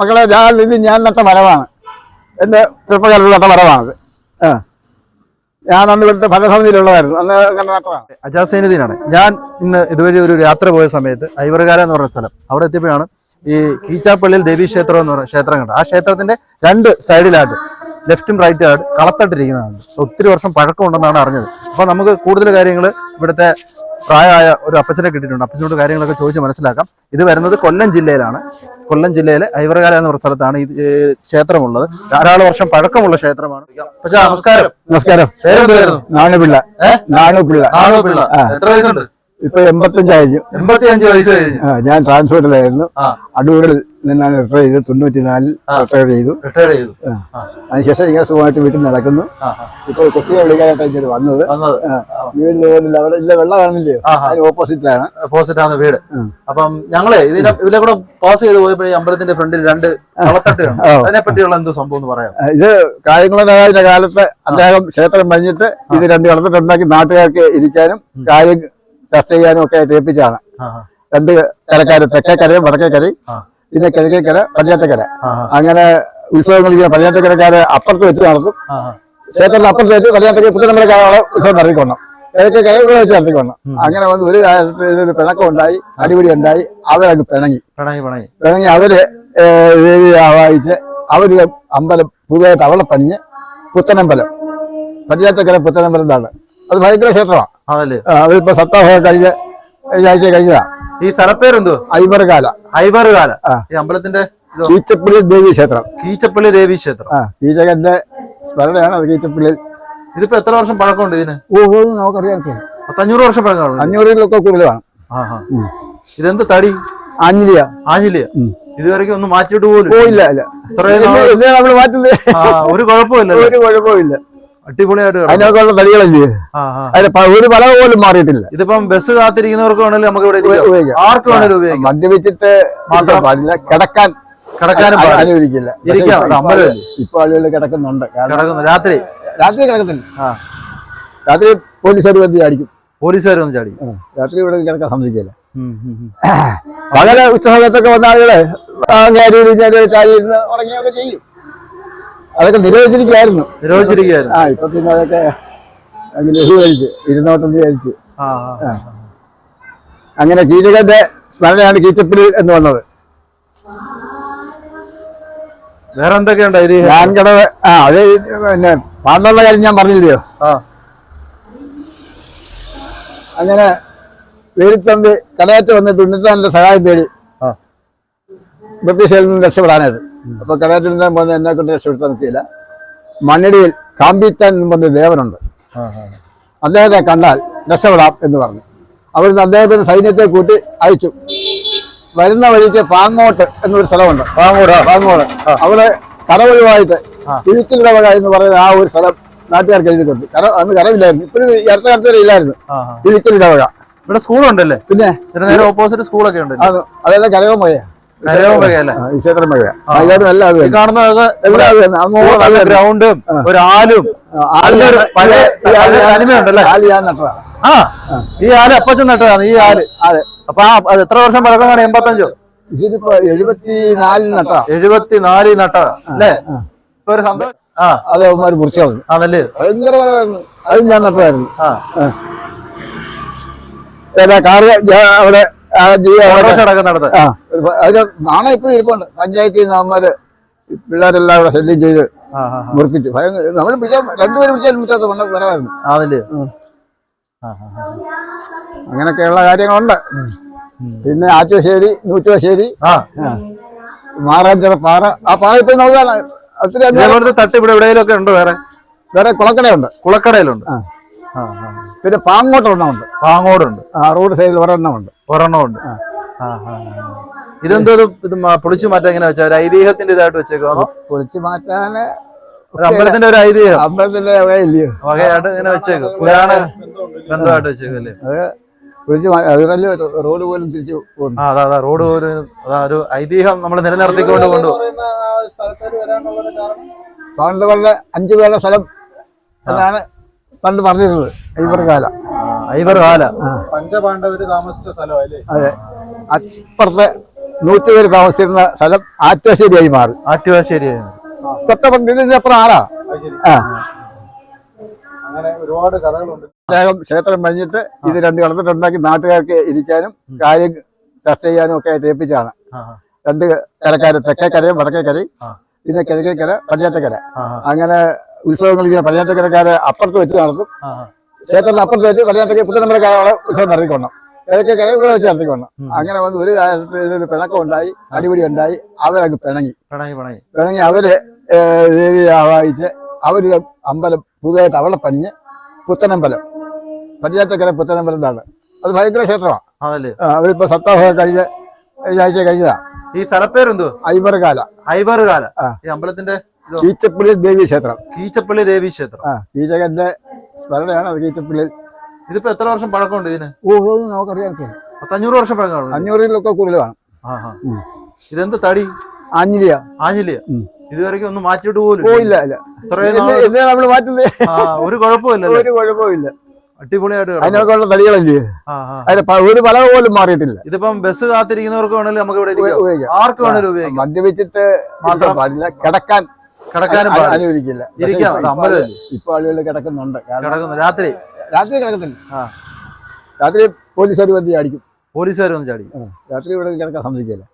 മക്കളെ ഞാൻ ഇത് ഞാൻ നട്ട മരമാണ്. എന്റെ ചെറുപ്പകാലത്ത് നട്ട മരമാണത് ഞാൻ അന്ന് ഇവിടുത്തെ ഭരണസമിതിയിലുള്ളതായിരുന്നു. അന്ന് അങ്ങനെ നട്ടതാണ്. അജാസൈനുദ്ദീനാണ്. ഞാൻ ഇന്ന് ഇതുവഴി ഒരു യാത്ര പോയ സമയത്ത് ഐവറുകാല എന്ന് പറഞ്ഞ സ്ഥലം അവിടെ എത്തിയപ്പോഴാണ് ഈ കീച്ചാപ്പള്ളിയിൽ ദേവീ ക്ഷേത്രം എന്ന് പറഞ്ഞ ക്ഷേത്രം കണ്ടത്. ആ ക്ഷേത്രത്തിന്റെ രണ്ട് സൈഡിലായിട്ട് ലെഫ്റ്റും റൈറ്റും ആയിട്ട് കളത്തട്ടിരിക്കുന്നതാണ് ഒത്തിരി വർഷം പഴക്കമുണ്ടെന്നാണ് അറിഞ്ഞത്. അപ്പോൾ നമുക്ക് കൂടുതൽ കാര്യങ്ങൾ ഇവിടുത്തെ പ്രായമായ ഒരു അപ്പച്ചനെ കിട്ടിയിട്ടുണ്ട്. അപ്പച്ചനോട് കാര്യങ്ങളൊക്കെ ചോദിച്ച് മനസ്സിലാക്കാം. ഇത് വരുന്നത് കൊല്ലം ജില്ലയിലാണ്. കൊല്ലം ജില്ലയിലെ ഐവറകാല എന്ന പറഞ്ഞ സ്ഥലത്താണ് ഈ ക്ഷേത്രമുള്ളത്. ധാരാളം വർഷം പഴക്കമുള്ള ക്ഷേത്രമാണ്. പക്ഷേ നമസ്കാരം. നമസ്കാരം. നാണുപിള്ള നാണുപിള്ള നാണുപിള്ള എത്ര വയസ്സുണ്ട്? ഇപ്പൊ എൺപത്തഞ്ചായിരുന്നു എൺപത്തി അഞ്ച് വയസ്സ് കഴിഞ്ഞു. ഞാൻ ട്രാൻസ്പോർട്ടിലായിരുന്നു. അടൂരിൽ നിന്നാണ് റിട്ടയർ ചെയ്ത് തൊണ്ണൂറ്റിനാലിൽ റിട്ടയർ ചെയ്തു. റിട്ടയർ ചെയ്തു. അതിനുശേഷം ഇങ്ങനെ സുഖമായിട്ട് വീട്ടിൽ നടക്കുന്നു. ഇപ്പൊ കൊച്ചിയെ വിളിക്കാനായിട്ട് വന്നത്. വീടിന്റെ അവിടെ ഇല്ല വെള്ളം ആ. അതിന് ഓപ്പോസിറ്റിലാണ് ഓപ്പോസിറ്റ് ആണ് വീട് അപ്പം ഞങ്ങളെ ഇതിലെ ഇതിലെ കൂടെ പാസ് ചെയ്ത് പോയപ്പോഴേ അമ്പലത്തിന്റെ ഫ്രണ്ടിൽ രണ്ട് കളത്തട്ട് അതിനെ പറ്റിയുള്ള എന്ത് സംഭവം എന്ന് പറയാം ഇത് കാര്യങ്ങളുടെ കാലത്ത് അദ്ദേഹം ക്ഷേത്രം പണിഞ്ഞിട്ട് ഇത് രണ്ട് വളർത്തിട്ടുണ്ടാക്കി നാട്ടുകാർക്ക് ഇരിക്കാനും കാര്യം ചർച്ച ചെയ്യാനും ഒക്കെ ആയിട്ട് ഏൽപ്പിച്ചാണ് ആ, രണ്ട് കരക്കാര് വടക്കേക്കരയും ആ. പിന്നെ കിഴക്കേക്കര പടിഞ്ഞാറ്റക്കര ആ, അങ്ങനെ ഉത്സവങ്ങൾ ഇങ്ങനെ പടിഞ്ഞാറ്റക്കരക്കാര് അപ്പുറത്ത് വെച്ച് നടത്തും ക്ഷേത്രത്തിൽ അപ്പുറത്ത് വെച്ച് പടിഞ്ഞാറ്റക്കര പുത്തനമ്പലക്കാരെ ഉത്സവം നടത്തിക്കൊണ്ടു കിഴക്കേക്കര ഇവിടെ വെച്ച് നടത്തിക്കൊണ്ടു അങ്ങനെ വന്ന് ഒരു കാലത്ത് പിണക്കം ഉണ്ടായി അടിപിടി ഉണ്ടായി അവരങ്ങ് പിണങ്ങി. പിണങ്ങി പിണങ്ങി. പിണങ്ങി അവർ ദേവി ആവാഹിച്ച് അവർ അമ്പലം പുതുതായിട്ട് അവളെ പണിഞ്ഞ് പുത്തനമ്പലം. പടിഞ്ഞാറ്റക്കര പുത്തനമ്പലം എന്താണ് അത് ഭയങ്കര ക്ഷേത്രമാണ്. അതിപ്പോ സപ്താഹം കഴിഞ്ഞ ആഴ്ച കഴിഞ്ഞതാ. ഈ സ്ഥലപ്പേരെന്തോ? ഐവർകാല ഐവറുകാല. ആ. ഈ അമ്പലത്തിന്റെ കീച്ചപ്പള്ളി ദേവി ക്ഷേത്രം. കീച്ചപ്പള്ളി ദേവി ക്ഷേത്രം. കീചകന്റെ സ്മരണയാണ് അത് കീച്ചപ്പള്ളിയിൽ ഇതിപ്പോ എത്ര വർഷം പഴക്കമുണ്ട് ഇതിന്? ഓ ഓ, നമുക്കറിയാം പത്തഞ്ഞൂറ് വർഷം പഴക്കമുണ്ട്. അഞ്ഞൂറിലൊക്കെ കൂടുതലാണ്. ഇതെന്ത് തടി? ആഞ്ഞിലിയ. ആഞ്ഞിലിയ. ഇതുവരെയ്ക്കും ഒന്ന് മാറ്റിയിട്ട് പോലും ഇല്ല. ഇല്ല നമ്മൾ മാറ്റുന്നത്. ഒരു കുഴപ്പമില്ല ഒരു കുഴപ്പമില്ല അടിപൊളിയായിട്ട് കിടന്നു. അതിനൊക്കെ ഉള്ള തടികളല്ലേ അതിന് ഒരു പല പോലും മാറിയിട്ടില്ല. ഇതിപ്പം ബസ് കാത്തിരിക്കുന്നവർക്ക് വേണമെങ്കിലും നമുക്ക് ഇവിടെ. ആർക്ക് വേണേലും ഉപയോഗിക്കാം. മദ്യപിച്ചിട്ട് മാത്രം പാടില്ല. കിടക്കാൻ കിടക്കാനും. അനുവദിക്കില്ല. ഇപ്പൊ- ആളുകൾ കിടക്കുന്നുണ്ട്. കിടക്കുന്നു. രാത്രി? രാത്രി കിടക്കത്തില്ല. രാത്രി പോലീസുകാർ വന്ന് ചാടിക്കും. പോലീസുകാർ വന്ന് ചാടി. രാത്രി ഇവിടെ കിടക്കാൻ സമ്മതിക്കില്ല. വളരെ ഉം, ഉം. പകൽ ഉച്ചസമയത്തൊക്കെ വന്ന ആളുകളെ ചാരി ഇരുന്ന് ഉറങ്ങിയൊക്കെ ചെയ്യും. അതൊക്കെ നിരോധിച്ചിരിക്കുകയായിരുന്നു. നിരോധിച്ചിരിക്കുകയായിരുന്നു. ആ ഇപ്പൊ പിന്നെ അതൊക്കെ ലഘൂകരിച്ച് ഇരുന്നോട്ടം വിചാരിച്ച്. അങ്ങനെ കീചകന്റെ സ്മരണയാണ് കീച്ചപ്പിടി എന്ന് വന്നത്. വേറെ എന്തൊക്കെയുണ്ട് ഞാൻ കടവ് ആ അത് പിന്നെ പാണ്ടുള്ള കാര്യം ഞാൻ പറഞ്ഞില്ലയോ? അങ്ങനെ വേലിത്തമ്പി കടയറ്റ് വന്നിട്ട് ഉണ്ണിത്താനിന്റെ സഹായം തേടി. ബ്രിട്ടീഷുകാരിൽ നിന്ന് രക്ഷപ്പെടാനായിട്ട് അപ്പൊ കടയാറ്റിൽ പോകുന്ന എന്നെ കൊണ്ട് രക്ഷപ്പെടുത്താൻ പറ്റിയില്ല. മണ്ണിടിയിൽ കാമ്പിത്താൻ എന്ന് പറഞ്ഞ ദേവനുണ്ട്. അദ്ദേഹത്തെ കണ്ടാൽ രക്ഷപ്പെടാം എന്ന് പറഞ്ഞു. അവിടുന്ന് അദ്ദേഹത്തിന്റെ സൈന്യത്തെ കൂട്ടി അയച്ചു. വരുന്ന വഴിക്ക് പാങ്ങോട്ട് എന്നൊരു സ്ഥലമുണ്ട്. പാങ്ങോട് പാങ്ങോട്. അവിടെ കടവഴിവായിട്ട് തിരുത്തിലിടവക എന്ന് പറയുന്ന ആ ഒരു സ്ഥലം നാട്ടുകാർക്ക് എഴുതിക്കൊണ്ട് കര അന്ന് കരമില്ലായിരുന്നു ഇപ്പോഴും ഇരട്ട അടുത്ത ഇല്ലായിരുന്നു. തിരുത്തിലിടവക. ഇവിടെ സ്കൂളുണ്ടല്ലേ? പിന്നെ? ഓപ്പോസിറ്റ് സ്കൂളൊക്കെ ഉണ്ട് അതെല്ലാം കരയോമ്പകയല്ലേ ഈ ക്ഷേത്രം. ഗ്രൗണ്ടും ഒരു ആലും ആ, ഈ ആൽ അപ്പച്ചൻ നട്ടതാണ് ഈ ആൽ. അപ്പൊ എത്ര വർഷം പഴക്കമാണ് എൺപത്തഞ്ചോ? ഇതിനിപ്പോ എഴുപത്തിനാലിൽ എഴുപത്തിനാലിൽ എഴുപത്തിനാല് നട്ട അല്ലേ? ഇപ്പൊ ഒരു സന്തോഷം. ആ. അതെ ആണല്ലേ ഭയങ്കര അത് ഞാൻ നട്ടതായിരുന്നു. ആ. കാറ് അവിടെ നാളെ ഇപ്പോഴും ഇരിപ്പുണ്ട്. പഞ്ചായത്തിൽ നിന്ന് അവന്മാര് പിള്ളേരെല്ലാം കൂടെ ശല്യം ചെയ്ത്. മുറിപ്പിച്ചു. ഭയങ്കര നമ്മൾ പിടിച്ചാൽ രണ്ടുപേരും പിടിച്ചാൽ മുറ്റാത്ത കൊണ്ട് ആ. അങ്ങനെയൊക്കെയുള്ള കാര്യങ്ങളുണ്ട്. പിന്നെ ആറ്റുശ്ശേരി നൂറ്റുവശ്ശേരി മാറാഞ്ചിറ പാറ. ആ പാറ ഇപ്പൊ നോക്കാണ് ഒത്തിരി തട്ടിപ്പിടെ എവിടെയെങ്കിലും ഒക്കെ ഉണ്ട് വേറെ? വേറെ കുളക്കടയുണ്ട്. കുളക്കടയിലുണ്ട്. ആ. പിന്നെ പാങ്ങോട്ട് ഒരെണ്ണമുണ്ട്. പാങ്ങോടുണ്ട്. ആ റോഡ് സൈഡിൽ ഒരെണ്ണമുണ്ട്. ഒരെണ്ണമുണ്ട്. ഇതെന്തോ ഇത് പൊളിച്ചു മാറ്റാൻ എങ്ങനെ വെച്ചാൽ ഒരു ഐതിഹ്യത്തിന്റെ ഇതായിട്ട് വെച്ചേക്കോ പൊളിച്ചു മാറ്റാന് അമ്പലത്തിന്റെ ഒരു ഐതിഹ്യം. അമ്പലത്തിന്റെ വകയായിട്ട് ഇങ്ങനെ വെച്ചേക്കും. പുരാണ ബന്ധമായിട്ട് വെച്ചേക്കോ അല്ലേ? റോഡ് പോലും തിരിച്ചു അതാ അതാ റോഡ് പോലും അതാ ഒരു ഐതിഹ്യം നമ്മൾ നിലനിർത്തിക്കൊണ്ട് കൊണ്ടു. പാണ്ഡവരുടെ അഞ്ചു പേരുടെ സ്ഥലം എന്നാണ് പണ്ട് പറഞ്ഞിരുന്നത് ഐബർ ഐവർകാലം ഐബർ കാല. പഞ്ചപാണ്ഡവര് താമസിച്ച സ്ഥലമല്ലേ അതെ. അപ്പുറത്തെ നൂറ്റി പേര് താമസിച്ചിരുന്ന സ്ഥലം ആറ്റുവാശ്ശേരിയായി മാറി. ആറ്റുവാശ്ശേരിയായി തൊട്ടപ്പുറം ആളാ. ആ. അങ്ങനെ ഒരുപാട് കഥകളുണ്ട്. അദ്ദേഹം ക്ഷേത്രം കഴിഞ്ഞിട്ട് ഇത് രണ്ട് കളത്തിട്ടുണ്ടാക്കി നാട്ടുകാർക്ക് ഇരിക്കാനും കാര്യം ചർച്ച ചെയ്യാനും ഒക്കെ ആയിട്ട് ഏൽപ്പിച്ചതാണ്. രണ്ട് കരക്കാര് തെക്കേക്കരയും വടക്കേക്കരയും ആ. പിന്നെ കിഴക്കേക്കര പടിഞ്ഞാറ്റക്കര അങ്ങനെ ഉത്സവങ്ങൾ ഇങ്ങനെ പടിഞ്ഞാറ്റക്കരക്കാര് അപ്പുറത്ത് വെച്ച് നടത്തും. ക്ഷേത്രത്തിന് അപ്പുറത്ത് വെച്ച് പടിഞ്ഞാറ്റക്കര പുത്തനമ്പലക്കാരെ ഉത്സവം നടത്തിക്കൊണ്ടു കിഴക്കേക്കര ഇവിടെ വെച്ച് നടത്തിക്കൊണ്ടു അങ്ങനെ വന്ന് ഒരു കാലത്ത് പിണക്കം ഉണ്ടായി അടിപൊളി ഉണ്ടായി അവരങ്ങ് പിണങ്ങി. പിണങ്ങി പിണങ്ങി. പിണങ്ങി അവർ ദേവിയെ ആവാഹിച്ച് അവർ അമ്പലം പുതുതായിട്ട് അവളെ പണിഞ്ഞ് പുത്തനമ്പലം പടിഞ്ഞാറ്റക്കര പുത്തനമ്പലം എന്നാണ് അത് ഭയങ്കര ക്ഷേത്രമാണ്. അവരിപ്പോ സപ്താഹ കഴിഞ്ഞ് കഴിഞ്ഞ ആഴ്ച കഴിഞ്ഞതാ. ഈ സ്ഥലപ്പേരെന്തോ ഐവർകാല ഐബർ കാല ഈ അമ്പലത്തിന്റെ? കീച്ചപ്പള്ളി ദേവി ക്ഷേത്രം. കീച്ചപ്പള്ളി ദേവി ക്ഷേത്രം. ആ കീചകന്റെ സ്മരണയാണ് അത് കീച്ചപ്പള്ളി. ഇതിപ്പോ എത്ര വർഷം പഴക്കമുണ്ട് ഇതിന്? ഓ നമുക്കറിയാം അഞ്ഞൂറ് വർഷം പഴക്കമാണ് അഞ്ഞൂറിലൊക്കെ കൂടുതലാണ് കാണും ഇതെന്ത് തടി? ആഞ്ഞിലിയ. ആഞ്ഞിലിയ. ഇതുവരെയ്ക്കും ഒന്നും മാറ്റിയിട്ട് പോലും പോയില്ല നമ്മൾ മാറ്റുന്നത് ഒരു കുഴപ്പമില്ല ഒരു കുഴപ്പമില്ല അടിപൊളിയായിട്ട് കിടക്കും. അതിനൊക്കെ ഉള്ള തടികളല്ലേ? ആ ആ. അതിന്റെ പ- ഒരു പലക പോലും മാറിയിട്ടില്ല. ഇതിപ്പം ബസ് കാത്തിരിക്കുന്നവർക്ക് വേണമെങ്കിലും നമുക്ക് ഇവിടെ ആർക്ക് വേണമെങ്കിലും ഉപയോഗിക്കാം. മദ്യപിച്ചിട്ട് മാത്രം? പാടില്ല. കിടക്കാൻ കിടക്കാനും. അനുവദിക്കില്ല. ഇപ്പൊ- ആളുകൾ കിടക്കുന്നുണ്ട്. കിടക്കുന്നു. രാത്രി? രാത്രി കിടക്കത്തില്ല. രാത്രി പോലീസുകാർ വന്ന് ചാടിക്കും. പോലീസുകാർ വന്ന് ചാടിക്കും രാത്രി ഇവിടെ കിടക്കാൻ സമ്മതിക്കില്ല.